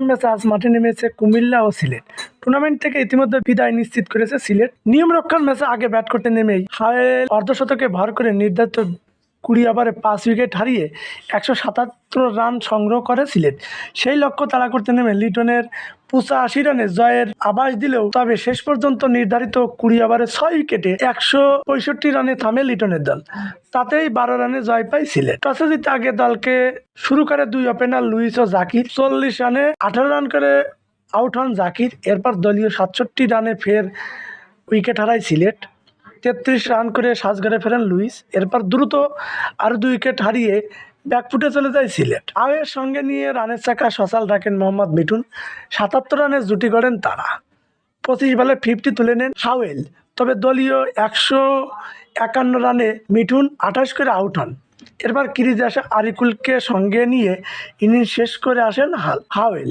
ম্যাচে আজ মাঠে নেমেছে কুমিল্লা ও সিলেট। টুর্নামেন্ট থেকে ইতিমধ্যে বিদায় নিশ্চিত করেছে সিলেট। নিয়ম রক্ষার ম্যাচে আগে ব্যাট করতে নেমেই হায়েল অর্ধশতকে ভর করে নির্ধারিত কুড়ি ওভারে পাঁচ উইকেট হারিয়ে একশো সাতাত্তর রান সংগ্রহ করে সিলেট। সেই লক্ষ্য তারা করতে নেমে লিটনের পঁচাশি রানে জয়ের আভাস দিলেও তবে শেষ পর্যন্ত নির্ধারিত কুড়ি ওভারে ছয় উইকেটে একশো পঁয়ষট্টি রানে থামে লিটনের দল। তাতেই বারো রানে জয় পায় সিলেট। টসে জিতে আগে দলকে শুরু করে দুই ওপেনার লুইস ও জাকির। চল্লিশ রানে আঠারো রান করে আউট হন জাকির। এরপর দলীয় সাতষট্টি রানে ফের উইকেট হারায় সিলেট। তেত্রিশ রান করে সাজঘরে ফেরেন লুইস। এরপর দ্রুত আর দুই উইকেট হারিয়ে ব্যাকফুটে চলে যায় সিলেট। আওয়ের সঙ্গে নিয়ে রানের চাকা সসাল রাখেন মোহাম্মদ মিঠুন। সাতাত্তর রানের জুটি করেন তারা। পঁচিশ বলে ফিফটি তুলে নেন হাওয়েল তবে দলীয় একশো একান্ন রানে মিঠুন আঠাশ করে আউট হন। এরপর ক্রিজে আসে আরিকুলকে সঙ্গে নিয়ে ইনিংস শেষ করে আসেন হাল হাওয়েল।